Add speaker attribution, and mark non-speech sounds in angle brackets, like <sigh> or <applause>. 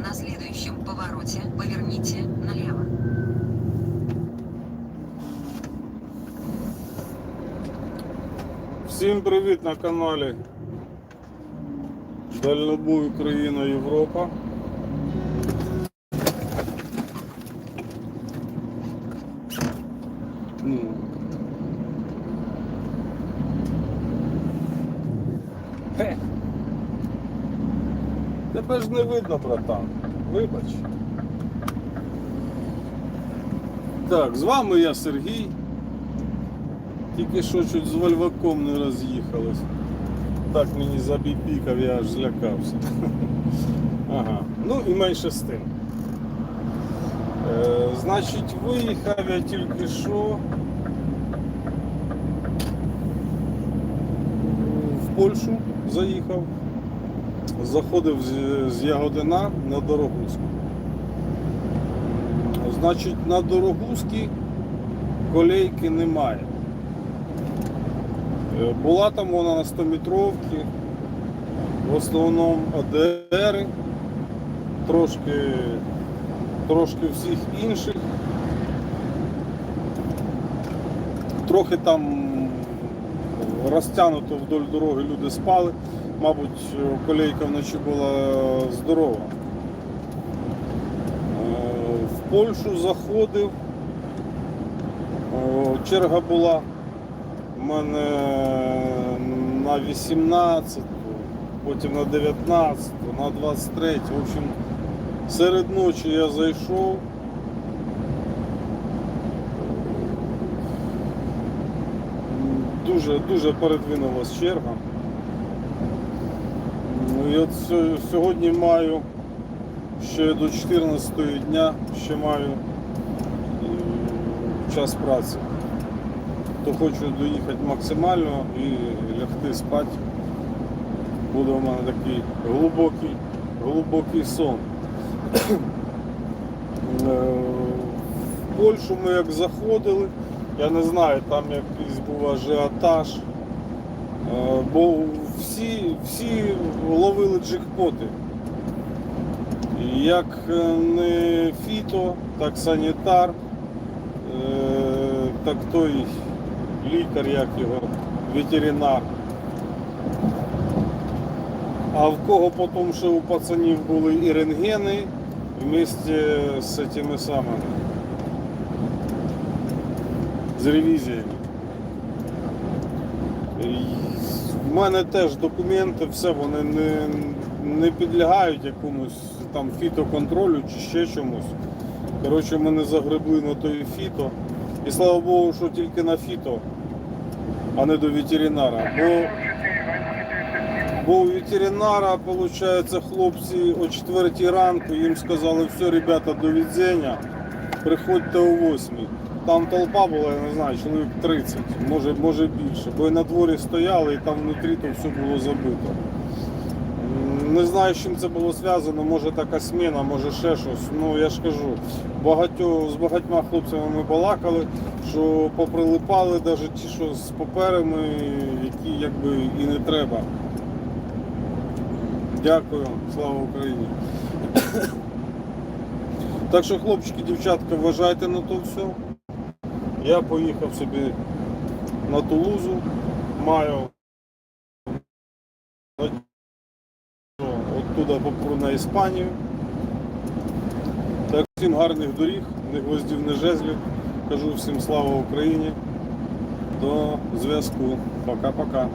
Speaker 1: На следующем повороте поверните налево.
Speaker 2: Всім привіт на каналі Дальнобой Україна Європа. Ну. Хе. Тебе ж не видно, братан. Вибач. Так, з вами я Сергій. Тільки що чуть з вольваком не роз'їхались. Так мені забіпікав, я аж злякався. <laughs> Ага. Ну і менше з тим. Е, значить, виїхав я тільки що в Польщу заїхав. Заходив з, Ягодина на Дорогуську. Значить, на Дорогуській колейки немає. Е, Була там вона на 100-метровці, в основному АДР, трошки, трошки всіх інших. Трохи там розтягнуто вдоль дороги люди спали. Мабуть, колейка вночі була здорова. Е, В Польщу заходив, черга була у мене на 18, потім на 19, на 23. В общем, серед ночі я зайшов. Дуже, дуже передвинулась черга. Ну, і сьогодні маю ще до 14 дня, ще маю е, час праці то хочу доїхати максимально і лягти спати. Буде у мене такий глибокий, глибокий сон. Е, В Польщу ми як заходили, я не знаю, там якийсь був ажіотаж, бо всі, всі ловили джекпоти. Як е, не фіто, так санітар, е, так той лікар, як його, ветеринар. А в кого потім ще у пацанів були і рентгени вместе з цими самими з ревізіями. В мене теж документи, все вони не, не підлягають якомусь там фітоконтролю чи ще чомусь. Коротше, мене загребли на той фіто. І слава Богу, що тільки на фіто, а не до ветеринара. Бо, бо у ветеринара, виходить, хлопці о 4 ранку їм сказали, все, ребята, до відзення, приходьте о 8. Там толпа була, я не знаю, чоловік 30, може, може більше. Бо на дворі стояли, і там внутрі то все було забито. Не знаю, з чим це було зв'язано, може така сміна, може ще щось. Ну я ж кажу, багатьо, з багатьма хлопцями ми балакали, що поприлипали навіть ті, що з паперами, які якби і не треба. Дякую, слава Україні. <coughs> Так що, хлопчики, дівчатка, вважайте на то все. Я поїхав собі на Тулузу, маю оттуда попру на Іспанію. Так, всім гарних доріг, не гвоздів, не жезлів. Кажу всім слава Україні. До зв'язку. Пока-пока.